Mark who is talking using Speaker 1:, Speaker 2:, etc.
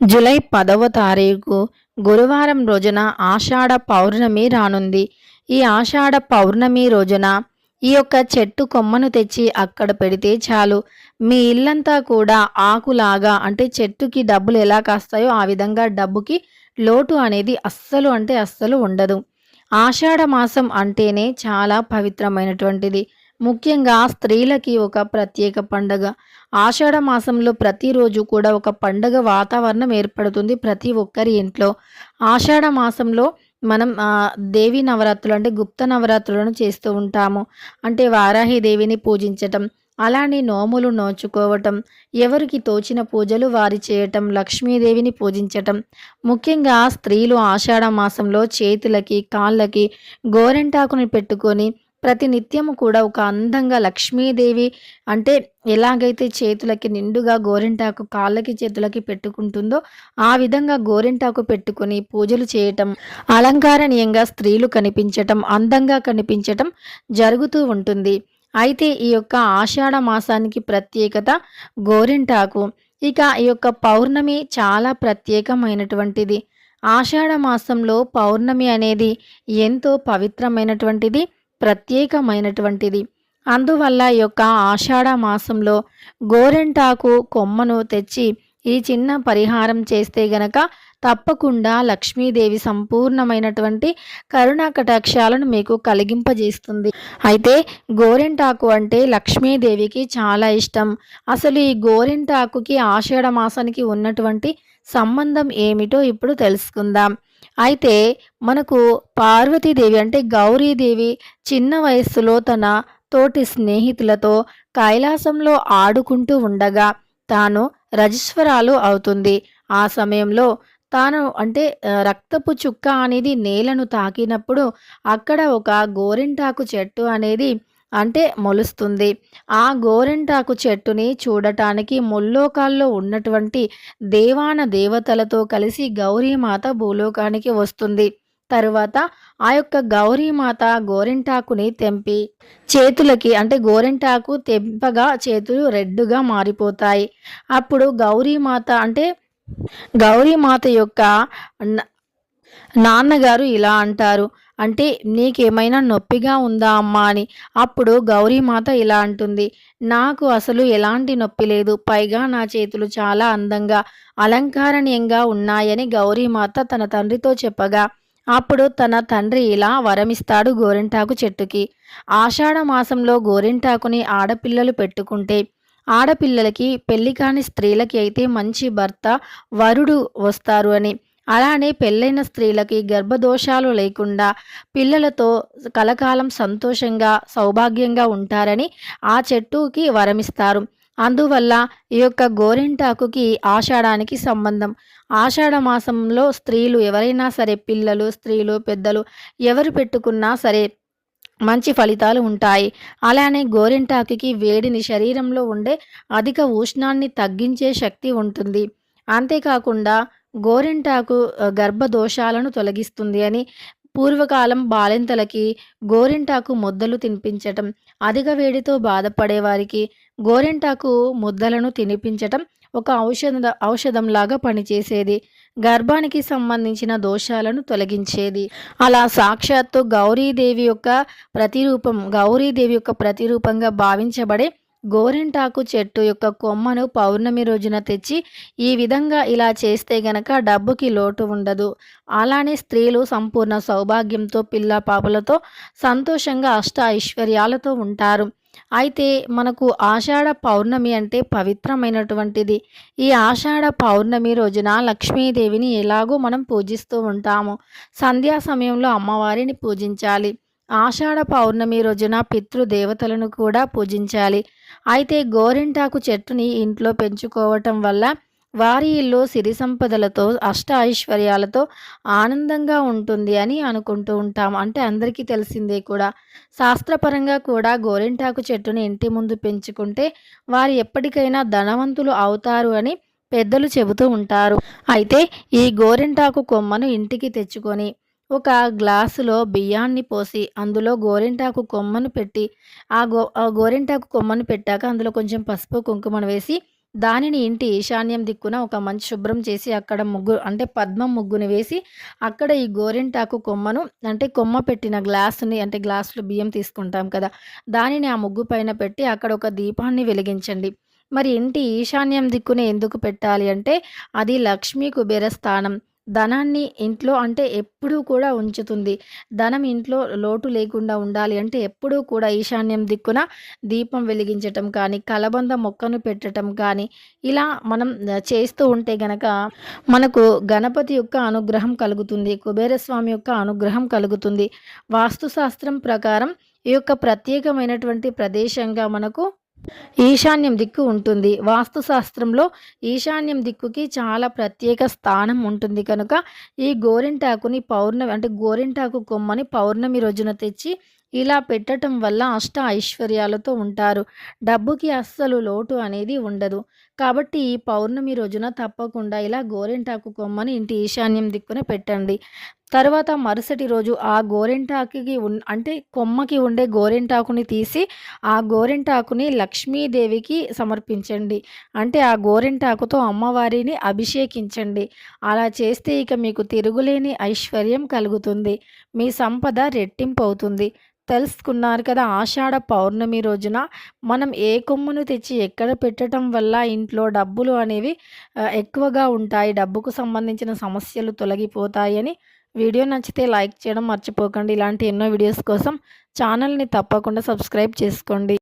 Speaker 1: July పదవ తారీఖు గురువారం రోజున ఆషాఢ పౌర్ణమి రానుంది. ఈ ఆషాఢ పౌర్ణమి రోజున ఈ యొక్క చెట్టు కొమ్మను తెచ్చి అక్కడ పెడితే చాలు. మీ ఇల్లంతా కూడా ఆకులాగా అంటే చెట్టుకి డబ్బులు ఎలా కాస్తాయో ఆ విధంగా డబ్బుకి లోటు అనేది అస్సలు అంటే అస్సలు ఉండదు. ఆషాఢ మాసం అంటేనే చాలా పవిత్రమైనటువంటిది. ముఖ్యంగా స్త్రీలకి ఒక ప్రత్యేక పండగ. ఆషాఢ మాసంలో ప్రతిరోజు కూడా ఒక పండగ వాతావరణం ఏర్పడుతుంది ప్రతి ఒక్కరి ఇంట్లో. ఆషాఢ మాసంలో మనం దేవి నవరాత్రులు అంటే గుప్త నవరాత్రులను చేస్తూ ఉంటాము. అంటే వారాహి దేవిని పూజించటం అలానే నోములు నోచుకోవటం ఎవరికి తోచిన పూజలు వారి చేయటం లక్ష్మీదేవిని పూజించటం. ముఖ్యంగా స్త్రీలు ఆషాఢ మాసంలో చేతులకి కాళ్ళకి గోరెంటాకుని పెట్టుకొని ప్రతి నిత్యము కూడా ఒక అందంగా లక్ష్మీదేవి అంటే ఎలాగైతే చేతులకి నిండుగా గోరింటాకు కాళ్ళకి చేతులకి పెట్టుకుంటుందో ఆ విధంగా గోరింటాకు పెట్టుకుని పూజలు చేయటం అలంకారణీయంగా స్త్రీలు కనిపించటం అందంగా కనిపించటం జరుగుతూ ఉంటుంది. అయితే ఈ యొక్క ఆషాఢ మాసానికి ప్రత్యేకత గోరింటాకు. ఇక ఈ యొక్క పౌర్ణమి చాలా ప్రత్యేకమైనటువంటిది. ఆషాఢ మాసంలో పౌర్ణమి అనేది ఎంతో పవిత్రమైనటువంటిది. ప్రత్యేకమైనటువంటిది. అందువల్ల ఈ యొక్క ఆషాఢ మాసంలో గోరెంటాకు కొమ్మను తెచ్చి ఈ చిన్న పరిహారం చేస్తే గనక తప్పకుండా లక్ష్మీదేవి సంపూర్ణమైనటువంటి కరుణా కటాక్షాలను మీకు కలిగింపజేస్తుంది. అయితే గోరెంటాకు అంటే లక్ష్మీదేవికి చాలా ఇష్టం. అసలు ఈ గోరెంటాకుకి ఆషాఢ మాసానికి ఉన్నటువంటి సంబంధం ఏమిటో ఇప్పుడు తెలుసుకుందాం. అయితే మనకు పార్వతీదేవి అంటే గౌరీదేవి చిన్న వయస్సులో తన తోటి స్నేహితులతో కైలాసంలో ఆడుకుంటూ ఉండగా తాను రజస్వరాలు అవుతుంది. ఆ సమయంలో తాను అంటే రక్తపు చుక్క అనేది నేలను తాకినప్పుడు అక్కడ ఒక గోరింటాకు చెట్టు అనేది అంటే మొలుస్తుంది. ఆ గోరింటాకు చెట్టుని చూడటానికి ముల్లోకాల్లో ఉన్నటువంటి దేవాన దేవతలతో కలిసి గౌరీమాత భూలోకానికి వస్తుంది. తరువాత ఆ యొక్క గౌరీమాత గోరింటాకుని తెంపి చేతులకి అంటే గోరింటాకు తెంపగా చేతులు రెడ్డుగా మారిపోతాయి. అప్పుడు గౌరీమాత అంటే గౌరీమాత యొక్క నాన్నగారు ఇలా అంటారు. అంటే నీకేమైనా నొప్పిగా ఉందా అమ్మా అని. అప్పుడు గౌరీమాత ఇలా అంటుంది నాకు అసలు ఎలాంటి నొప్పి లేదు. పైగా నా చేతులు చాలా అందంగా అలంకారణీయంగా ఉన్నాయని గౌరీమాత తన తండ్రితో చెప్పగా అప్పుడు తన తండ్రి ఇలా వరమిస్తాడు గోరింటాకు చెట్టుకి. ఆషాఢ మాసంలో గోరింటాకుని ఆడపిల్లలు పెట్టుకుంటే ఆడపిల్లలకి పెళ్ళి కాని స్త్రీలకి అయితే మంచి భర్త వరుడు వస్తారు అని. అలానే పెళ్ళైన స్త్రీలకి గర్భదోషాలు లేకుండా పిల్లలతో కలకాలం సంతోషంగా సౌభాగ్యంగా ఉంటారని ఆ చెట్టుకి వరమిస్తారు. అందువల్ల ఈ యొక్క గోరింటాకుకి ఆషాఢానికి సంబంధం. ఆషాఢ మాసంలో స్త్రీలు ఎవరైనా సరే పిల్లలు స్త్రీలు పెద్దలు ఎవరు పెట్టుకున్నా సరే మంచి ఫలితాలు ఉంటాయి. అలానే గోరింటాకుకి వేడిని శరీరంలో ఉండే అధిక ఉష్ణాన్ని తగ్గించే శక్తి ఉంటుంది. అంతేకాకుండా గోరింటాకు గర్భదోషాలను తొలగిస్తుంది అని పూర్వకాలం బాలింతలకి గోరింటాకు ముద్దలు తినిపించటం అధిక వేడితో బాధపడే వారికి గోరింటాకు ముద్దలను తినిపించటం ఒక ఔషధ ఔషధంలాగా పనిచేసేది. గర్భానికి సంబంధించిన దోషాలను తొలగించేది. అలా సాక్షాత్తు గౌరీదేవి యొక్క ప్రతిరూపం గౌరీదేవి యొక్క ప్రతిరూపంగా భావించబడే గోరింటాకు చెట్టు యొక్క కొమ్మను పౌర్ణమి రోజున తెచ్చి ఈ విధంగా ఇలా చేస్తే గనక డబ్బుకి లోటు ఉండదు. అలానే స్త్రీలు సంపూర్ణ సౌభాగ్యంతో పిల్ల పాపలతో సంతోషంగా అష్ట ఐశ్వర్యాలతో ఉంటారు. అయితే మనకు ఆషాఢ పౌర్ణమి అంటే పవిత్రమైనటువంటిది. ఈ ఆషాఢ పౌర్ణమి రోజున లక్ష్మీదేవిని ఎలాగో మనం పూజిస్తూ ఉంటాము. సంధ్యా సమయంలో అమ్మవారిని పూజించాలి. ఆషాఢ పౌర్ణమి రోజున పితృదేవతలను కూడా పూజించాలి. అయితే గోరింటాకు చెట్టుని ఇంట్లో పెంచుకోవటం వల్ల వారి ఇల్లు సిరి సంపదలతో అష్ట ఐశ్వర్యాలతో ఆనందంగా ఉంటుంది అని అనుకుంటూ ఉంటాం. అంటే అందరికీ తెలిసిందే కూడా. శాస్త్రపరంగా కూడా గోరింటాకు చెట్టుని ఇంటి ముందు పెంచుకుంటే వారు ఎప్పటికైనా ధనవంతులు అవుతారు అని పెద్దలు చెబుతూ ఉంటారు. అయితే ఈ గోరింటాకు కొమ్మను ఇంటికి తెచ్చుకొని ఒక గ్లాసులో బియ్యాన్ని పోసి అందులో గోరింటాకు కొమ్మను పెట్టి ఆ గో గోరింటాకు కొమ్మను పెట్టాక అందులో కొంచెం పసుపు కుంకుమను వేసి దానిని ఇంటి ఈశాన్యం దిక్కున ఒక మంచి శుభ్రం చేసి అక్కడ ముగ్గు అంటే పద్మం ముగ్గుని వేసి అక్కడ ఈ గోరింటాకు కొమ్మను అంటే కొమ్మ పెట్టిన గ్లాసుని అంటే గ్లాసులో బియ్యం తీసుకుంటాం కదా దానిని ఆ ముగ్గు పైన పెట్టి అక్కడ ఒక దీపాన్ని వెలిగించండి. మరి ఇంటి ఈశాన్యం దిక్కునే ఎందుకు పెట్టాలి అంటే అది లక్ష్మీ కుబేర స్థానం. ధనాన్ని ఇంట్లో అంటే ఎప్పుడూ కూడా ఉంచుతుంది. ధనం ఇంట్లో లోటు లేకుండా ఉండాలి అంటే ఎప్పుడూ కూడా ఈశాన్యం దిక్కున దీపం వెలిగించటం కానీ కలబంద మొక్కను పెట్టడం కానీ ఇలా మనం చేస్తూ ఉంటే గనక మనకు గణపతి యొక్క అనుగ్రహం కలుగుతుంది కుబేరస్వామి యొక్క అనుగ్రహం కలుగుతుంది. వాస్తుశాస్త్రం ప్రకారం ఈ యొక్క ప్రత్యేకమైనటువంటి ప్రదేశంగా మనకు ఈశాన్యం దిక్కు ఉంటుంది. వాస్తుశాస్త్రంలో ఈశాన్యం దిక్కుకి చాలా ప్రత్యేక స్థానం ఉంటుంది. కనుక ఈ గోరింటాకుని పౌర్ణమి అంటే గోరింటాకు కొమ్మని పౌర్ణమి రోజున తెచ్చి ఇలా పెట్టడం వల్ల అష్ట ఐశ్వర్యాలతో ఉంటారు. డబ్బుకి అస్సలు లోటు అనేది ఉండదు. కాబట్టి ఈ పౌర్ణమి రోజున తప్పకుండా ఇలా గోరింటాకు కొమ్మని ఇంటి ఈశాన్యం దిక్కున పెట్టండి. తర్వాత మరుసటి రోజు ఆ గోరింటాకుకి ఉన్ అంటే కొమ్మకి ఉండే గోరింటాకుని తీసి ఆ గోరింటాకుని లక్ష్మీదేవికి సమర్పించండి. అంటే ఆ గోరింటాకుతో అమ్మవారిని అభిషేకించండి. అలా చేస్తే ఇక మీకు తిరుగులేని ఐశ్వర్యం కలుగుతుంది. మీ సంపద రెట్టింపు అవుతుంది. తెలుసుకున్నారు కదా ఆషాఢ పౌర్ణమి రోజున మనం ఏ కొమ్మును తెచ్చి ఎక్కడ పెట్టడం వల్ల ఇంట్లో డబ్బులు అనేవి ఎక్కువగా ఉంటాయి డబ్బుకు సంబంధించిన సమస్యలు తొలగిపోతాయని వీడియో నచ్చితే లైక్ చేయడం మర్చిపోకండి. ఇలాంటి ఎన్నో వీడియోస్ కోసం ఛానల్ని తప్పకుండా సబ్స్క్రైబ్ చేసుకోండి.